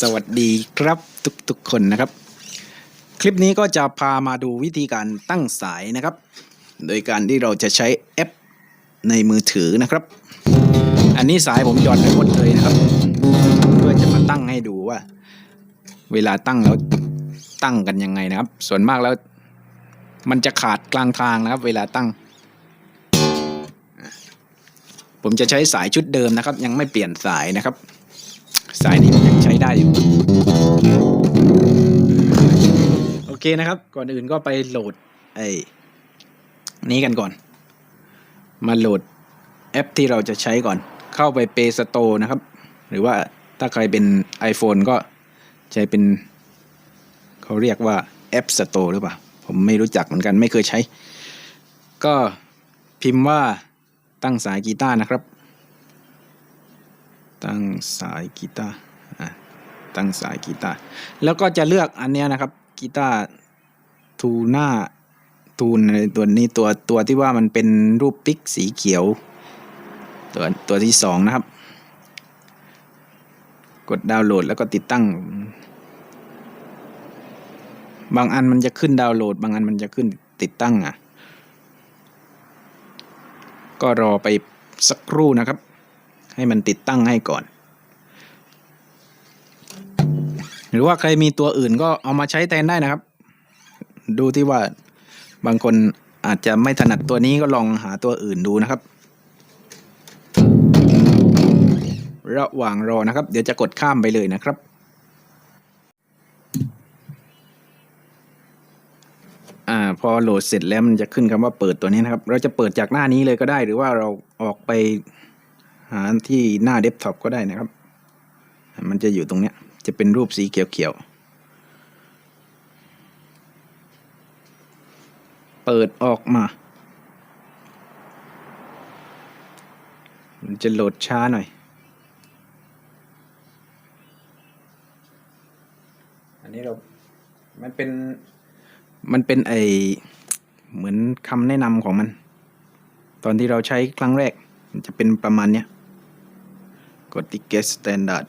สวัสดีครับทุกๆคนนะครับ คลิปนี้ก็จะพามาดูวิธีการตั้งสายนะครับ โดยการที่เราจะใช้แอปในมือถือนะครับ อันนี้สายผมหย่อนไปหมดเลยนะครับ เพื่อจะมาตั้งให้ดูว่า เวลาตั้งแล้วตั้งกันยังไงนะครับ ส่วนมากแล้ว มันจะขาดกลางทางนะครับ เวลาตั้ง ผมจะใช้สายชุดเดิมนะครับ ยังไม่เปลี่ยนสายนะครับ สายนี้ยังใช้ได้อยู่ โอเคนะครับ ก่อนอื่นก็ไปโหลดไอ้นี้กันก่อน มาโหลดแอปที่เราจะใช้ก่อน เข้าไป Play Store นะครับ หรือว่าถ้าใครเป็น iPhone ก็ใช้เป็น เขาเรียกว่า App Store หรือเปล่า ผมไม่รู้จักเหมือนกันไม่เคยใช้ ก็พิมพ์ว่าตั้งสายกีตาร์นะครับ ตั้งสายกีตาร์อะตั้งสายกีตาร์แล้วก็จะเลือกอันนี้นะครับกีตาร์ทูน่าทูนอะไรตัวนี้ตัวตัวที่ว่ามันเป็นรูปติ๊กสีเขียว ตัวตัวที่สองนะครับ กดดาวน์โหลดแล้วก็ติดตั้ง บางอันมันจะขึ้นดาวน์โหลด บางอันมันจะขึ้นติดตั้งอะ ก็รอไปสักครู่นะครับ ให้มันติดตั้งให้ก่อน หรือว่าใครมีตัวอื่นก็เอามาใช้แทนได้นะครับ ดูที่ว่าบางคนอาจจะไม่ถนัดตัวนี้ก็ลองหาตัวอื่นดูนะครับ ระหว่างรอนะครับ เดี๋ยวจะกดข้ามไปเลยนะครับอ่าพอโหลดเสร็จแล้วมันจะขึ้นคำว่าเปิดตัวนี้นะครับ เราจะเปิดจากหน้านี้เลยก็ได้ หรือว่าเราออกไป หาที่หน้าเดสก์ท็อปก็ได้นะครับ มันจะอยู่ตรงเนี้ย จะเป็นรูปสีเขียวๆ เปิดออกมา มันจะโหลดช้าหน่อย อันนี้เรา มันเป็น มันเป็นไอเหมือนคำแนะนำของมัน ตอนที่เราใช้ครั้งแรก มันจะเป็นประมาณเนี้ย กดที่ get standard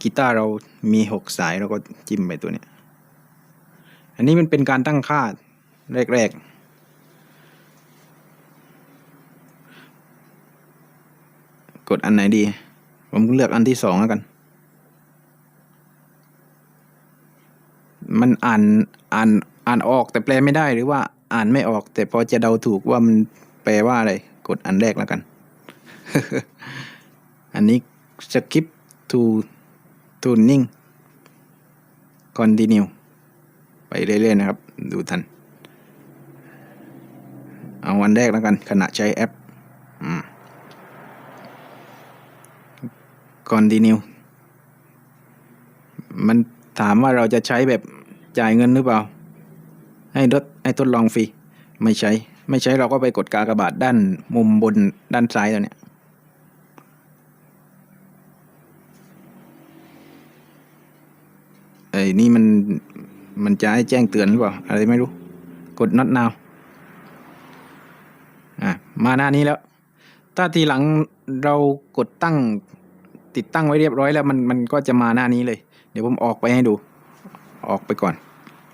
กีตาร์เรามีหกสายเราก็จิ้มไปตัวนี้ อันนี้มันเป็นการตั้งค่าแรก ๆกดอันไหนดี ผมเลือกอันที่สองแล้วกัน มันอ่านอ่านอ่านออกแต่แปลไม่ได้หรือว่าอ่านไม่ออก แต่พอจะเดาถูกว่ามันแปลว่าอะไร กดอันแรกแล้วกัน อันนี้ skip to tuning continue ไปเรื่อยๆนะครับ ดูทัน เอาวันแรกแล้วกัน ขณะใช้แอปอืม continue มันถามว่าเราจะใช้แบบจ่ายเงินหรือเปล่า ให้ทดให้ทดลองฟรี ไม่ใช้ ไม่ใช้เราก็ไปกดกากบาทด้านมุมบนด้านซ้ายตัวเนี้ย ไอ้นี่มันมันจะให้แจ้งเตือนหรือเปล่า อะไรไม่รู้ กด not now อะมาหน้านี้แล้ว ถ้าทีหลังเรากดตั้งติดตั้งไว้เรียบร้อยแล้วมันมันก็จะมาหน้านี้เลย เดี๋ยวผมออกไปให้ดู ออกไปก่อน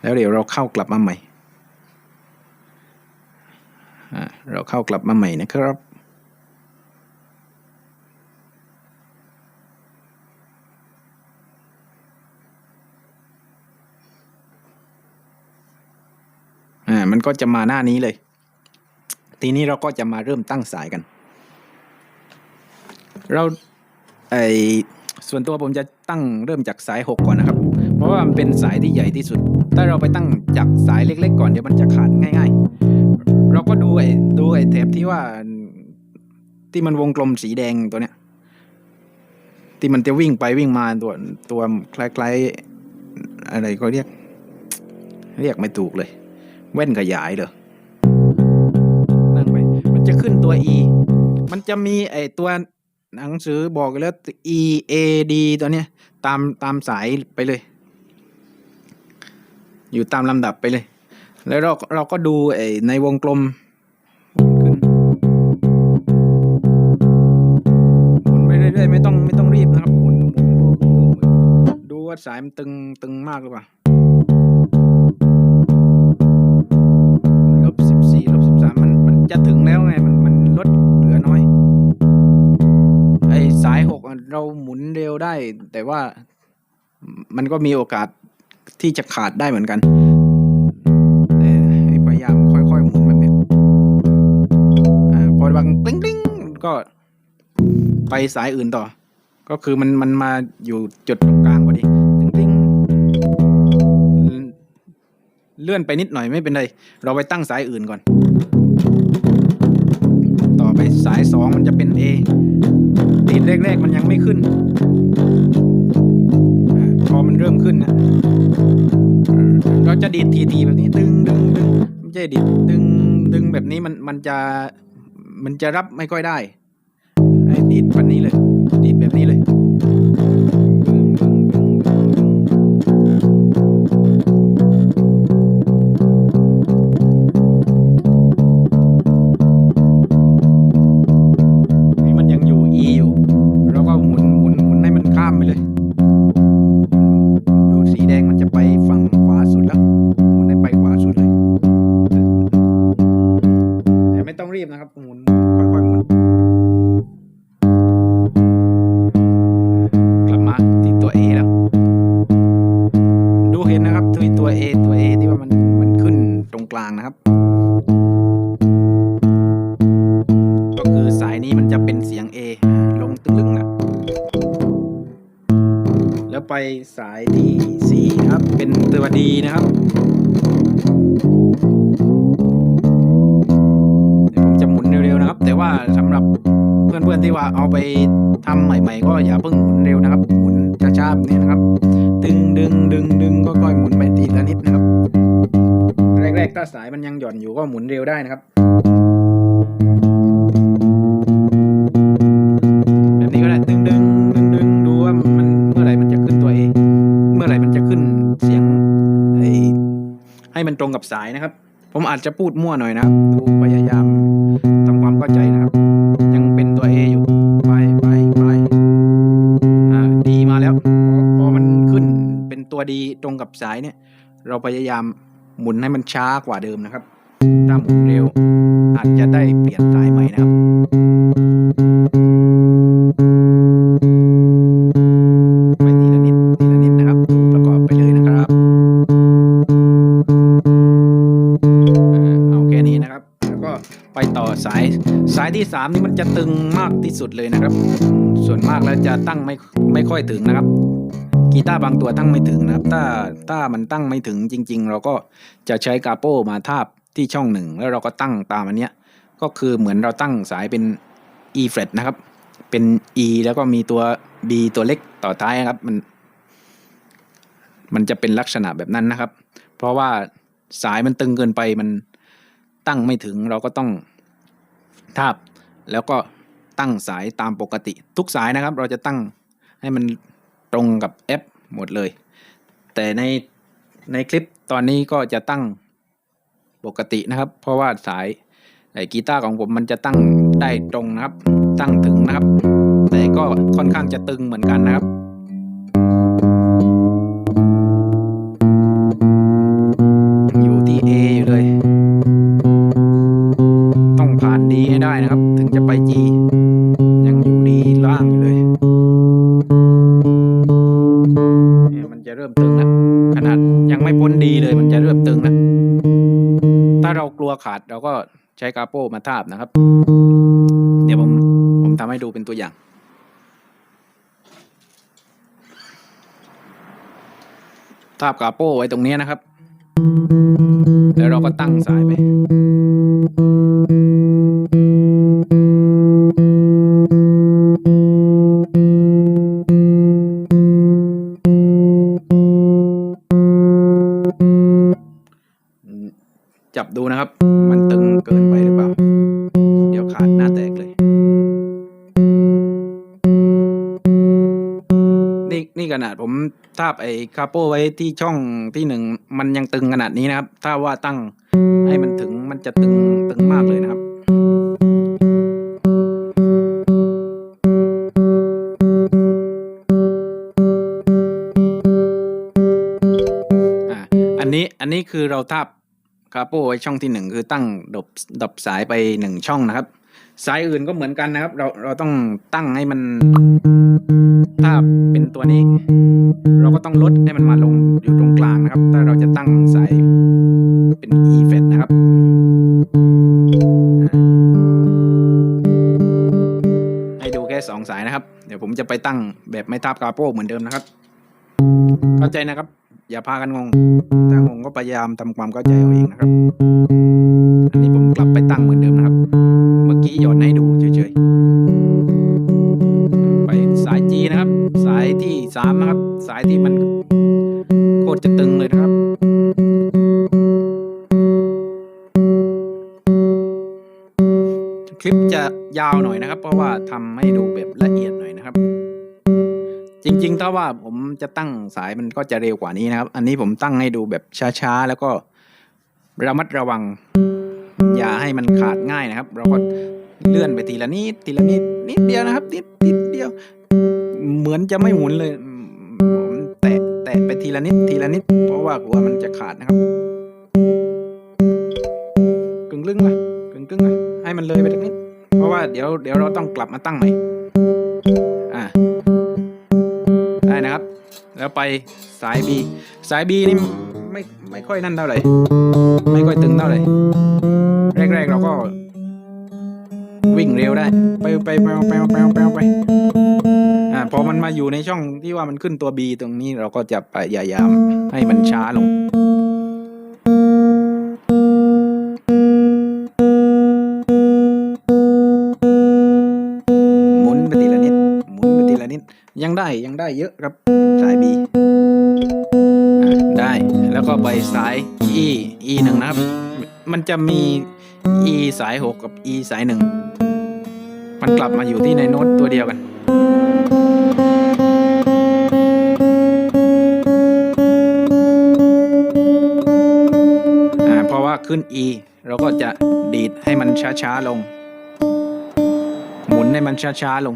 แล้วเดี๋ยวเราเข้ากลับมาใหม่อ่าเราเข้ากลับมาใหม่นะครับ มันก็จะมาหน้านี้เลย ทีนี้เราก็จะมาเริ่มตั้งสายกัน เราไอส่วนตัวผมจะตั้งเริ่มจากสาย 6 ก่อนนะครับ เพราะว่ามันเป็นสายที่ใหญ่ที่สุด ถ้าเราไปตั้งจากสายเล็ก ๆ ก่อนเดี๋ยวมันจะขาดง่าย ๆ เราก็ดูไอ้ดูไอ้แถบที่ว่าที่มันวงกลมสีแดงตัวเนี้ย ที่มันจะวิ่งไปวิ่งมาตัวตัวคล้ายๆอะไรก็เรียก เรียกไม่ถูกเลย แว่นขยายเหรอนั่งไปมันจะขึ้นตัว E มันจะมีไอตัวหนังสือบอกแล้ว E A D ตัวเนี้ย ตามตามสายไปเลย อยู่ตามลำดับไปเลย แล้วเราเราก็ดูไอในวงกลมหมุนไปเรื่อยๆไม่ต้องไม่ต้องว่าสายมันตึงตึงมากหรือเปล่า จะถึงแล้วไงมันมันลดเหลือน้อย ไอสายหกเราหมุนเร็วได้ แต่ว่ามันก็มีโอกาสที่จะขาดได้เหมือนกันแต่พยายามค่อยๆหมุนแบบนี้พอบางกลิ้งกลิ้งก็ไปสายอื่นต่อ ก็คือมันมันมาอยู่จุดตรงกลางพอดีกลิ้งกลิ้งเลื่อนไปนิดหน่อยไม่เป็นไร เราไปตั้งสายอื่นก่อน A ตีดแรกๆมันยังไม่ขึ้น พอมันเริ่มขึ้นนะ เราจะดีดทีๆแบบนี้ดึงดึงดึงไม่ใช่ดีดดึงดึงแบบนี้มันมันจะมันจะรับไม่ค่อยได้ ให้ดีดแบบนี้เลย ดีดแบบนี้เลย ต้องรีบนะครับ ว่าสำหรับเพื่อนๆที่ว่าเอาไปทำใหม่ ๆ ก็อย่าเพิ่งหมุนเร็วนะครับหมุนช้าๆแบบนี้นะครับ ดึงดึงดึงดึงก็ค่อยหมุนไปทีละนิดนะครับ แรกๆถ้าสายมันยังหย่อนอยู่ก็หมุนเร็วได้นะครับแบบนี้ก็ได้ดึงดึงดึงดึงดูว่ามันเมื่อไหร่มันจะขึ้นตัวเองเมื่อไหร่มันจะขึ้นเสียงให้มันตรงกับสายนะครับ ผมอาจจะพูดมั่วหน่อยนะครับพยายาม เข้าใจนะครับ ยังเป็นตัว A อยู่ ไปไปไปอ่าดีมาแล้วพอพอมันขึ้นเป็นตัวดีตรงกับสายเนี่ย เราพยายามหมุนให้มันช้ากว่าเดิมนะครับ ถ้าหมุนเร็ว อาจจะได้เปลี่ยนสายใหม่นะครับ ต่อสายสายที่สามนี่มันจะตึงมากที่สุดเลยนะครับ ส่วนมากแล้วจะตั้งไม่ไม่ค่อยถึงนะครับ กีตาร์บางตัวตั้งไม่ถึงนะครับ ถ้าถ้ามันตั้งไม่ถึงจริง ๆ เราก็จะใช้กาโป้มาทาบที่ช่องหนึ่งแล้วเราก็ตั้งตามอันเนี้ยก็คือเหมือนเราตั้งสายเป็น E flat นะครับ เป็น E แล้วก็มีตัว B ตัวเล็กต่อท้ายนะครับ มัน มันจะเป็นลักษณะแบบนั้นนะครับ เพราะว่าสายมันตึงเกินไปมันตั้งไม่ถึงเราก็ต้อง ทาบ แล้วก็ตั้งสายตามปกติ ทุกสายนะครับ เราจะตั้งให้มันตรงกับ F หมดเลย แต่ในในคลิปตอนนี้ก็จะตั้งปกตินะครับ เพราะว่าสายกีตาร์ของผมมันจะตั้งได้ตรงนะครับ ตั้งถึงนะครับ แต่ก็ค่อนข้างจะตึงเหมือนกันนะครับ ขาดเราก็ใช้กาโป้มาทาบนะครับ เดี๋ยวผมผมทำให้ดูเป็นตัวอย่างทาบกาโป้ไว้ตรงนี้นะครับ แล้วเราก็ตั้งสายไป ทาบไอ้คาโปไว้ที่ช่องที่หนึ่งมันยังตึงขนาดนี้นะครับ ถ้าว่าตั้งให้มันถึงมันจะตึงตึงมากเลยนะครับอันนี้อันนี้คือเราทาบคาโปไว้ช่องที่หนึ่งคือตั้งดบดบสายไปหนึ่งช่องนะครับ สายอื่นก็เหมือนกันนะครับ เราเราต้องตั้งให้มัน ถ้าเป็นตัวนี้ เราก็ต้องลดให้มันมาลงอยู่ตรงกลางนะครับ ถ้าเราจะตั้งสายเป็น e f e t นะครับอ่าให้ดูแค่สองสายนะครับ เดี๋ยวผมจะไปตั้งแบบไม่ทับคาโป้เหมือนเดิมนะครับ เข้าใจนะครับ อย่าพากันงง ถ้างงก็พยายามทำความเข้าใจเอาเองนะครับอันนี้ผม กลับไปตั้งเหมือนเดิมนะครับ เมื่อกี้หย่อนให้ดูเฉยๆ ไปสายจีนะครับ สายที่สามนะครับ สายที่มันโคตรจะตึงเลยนะครับคลิปจะยาวหน่อยนะครับ เพราะว่าทำให้ดูแบบละเอียดหน่อยนะครับ จริง ๆ ถ้าว่าผมจะตั้งสายมันก็จะเร็วกว่านี้นะครับ อันนี้ผมตั้งให้ดูแบบช้าๆ แล้วก็ระมัดระวัง อย่าให้มันขาดง่ายนะครับ เราก็เลื่อนไปทีละนิดทีละนิดนิดเดียวนะครับนิดนิดเดียว เหมือนจะไม่หมุนเลยผมแตะแตะไปทีละนิดทีละนิด เพราะว่ากลัวมันจะขาดนะครับกึ่งลึ่งไปกึ่งกึ่งไปให้มันเลยไปนิด เพราะว่าเดี๋ยวเดี๋ยวเราต้องกลับมาตั้งใหม่อ่าได้นะครับ แล้วไปสาย B สาย B นี่ไม่ไม่ค่อยนั่นเท่าไหร่ไม่ค่อยตึงเท่าไหร่ แรกๆเราก็ วิ่งเร็วได้ ไปไปไปไปไปไปไปอ่าพอมันมาอยู่ในช่องที่ว่ามันขึ้นตัว B ตรงนี้เราก็จะพยายามให้มันช้าลงหมุนไปทีละนิดหมุนไปทีละนิด ยังได้ยังได้เยอะครับสาย B ได้แล้วก็ไปสาย E E หนึ่งนะครับ มันจะมี E สายหกกับ E สายหนึ่งมันกลับมาอยู่ที่ในโน้ตตัวเดียวกันอ่าเพราะว่าขึ้น E เราก็จะดีดให้มันช้าๆลง หมุนให้มันช้าๆลง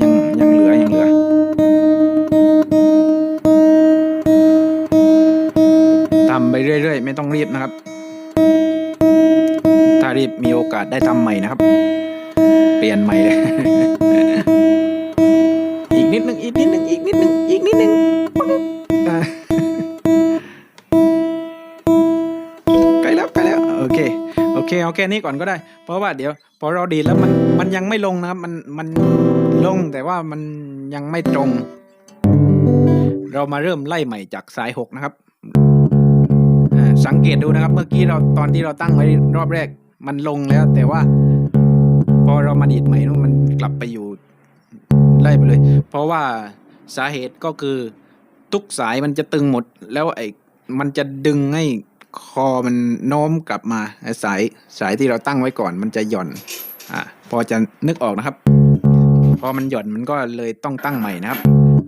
ยังยังเหลือ ยังเหลือทำไปเรื่อยๆ ไม่ต้องรีบนะครับ รีบมีโอกาสได้ทำใหม่นะครับ เปลี่ยนใหม่เลย อีกนิดนึงอีกนิดนึงอีกนิดนึงอีกนิดนึงอะใกล้แล้วใกล้แล้วโอเคโอเคเอาแค่นี้ก่อนก็ได้ เพราะว่าเดี๋ยวพอเราดีดแล้วมันมันยังไม่ลงนะครับ มันมันลงแต่ว่ามันยังไม่ตรง เรามาเริ่มไล่ใหม่จากสายหกนะครับอ่าสังเกตดูนะครับ เมื่อกี้เราตอนที่เราตั้งไว้รอบแรก มันลงแล้ว แต่ว่า พอเรามาดีดใหม่นู้นมันกลับไปอยู่ไล่ไปเลย เพราะว่าสาเหตุก็คือทุกสายมันจะตึงหมด แล้วไอ้มันจะดึงให้คอมันโน้มกลับมาไอ้สายสายที่เราตั้งไว้ก่อนมันจะหย่อน อ่าพอจะนึกออกนะครับ พอมันหย่อนมันก็เลยต้องตั้งใหม่นะครับ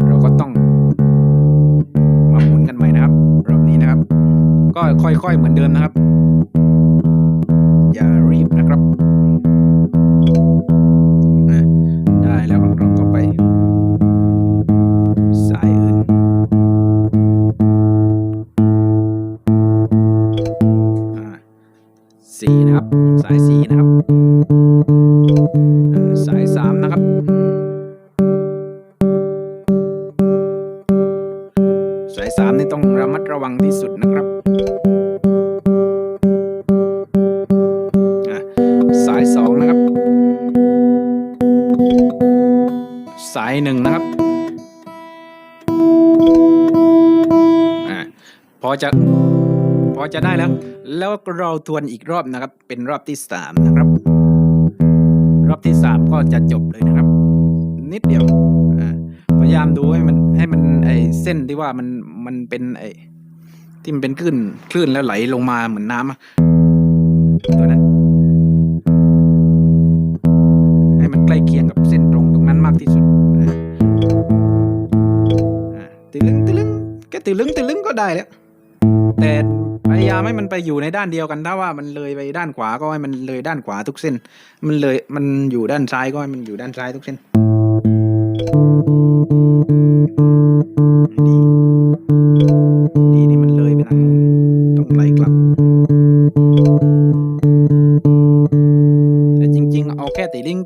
เราก็ต้องมาหมุนกันใหม่นะครับรอบนี้นะครับ ก็ค่อยๆเหมือนเดิมนะครับ อย่ารีบนะครับได้แล้วเราก็ไป สายหนึ่งนะครับอะพอจะพอจะได้แล้ว แล้วเราทวนอีกรอบนะครับ เป็นรอบที่สามนะครับ รอบที่สามก็จะจบเลยนะครับ นิดเดียวอ่าพยายามดูให้มันให้มันไอเส้นที่ว่ามันมันเป็นไอที่มันเป็นคลื่นคลื่นแล้วไหลลงมาเหมือนน้ำอะตัวนั้น ใกล้เคียงกับเส้นตรงตรงนั้นมากที่สุดตึลึงตึลึงแค่ตึลึงตึลึงก็ได้แล้ว แต่พยายามให้มันไปอยู่ในด้านเดียวกันถ้าว่ามันเลยไปด้านขวาก็ให้มันเลยด้านขวาทุกเส้น มันเลยมันอยู่ด้านซ้ายก็ให้มันอยู่ด้านซ้ายทุกเส้น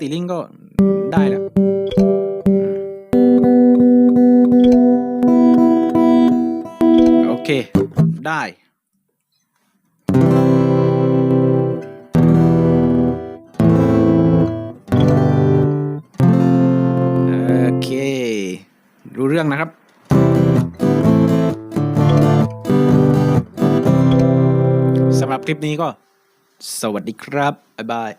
ตีลิงก็ได้แหละโอเค ได้ โอเค รู้เรื่องนะครับสำหรับคลิปนี้ก็ สวัสดีครับ บ๊ายบาย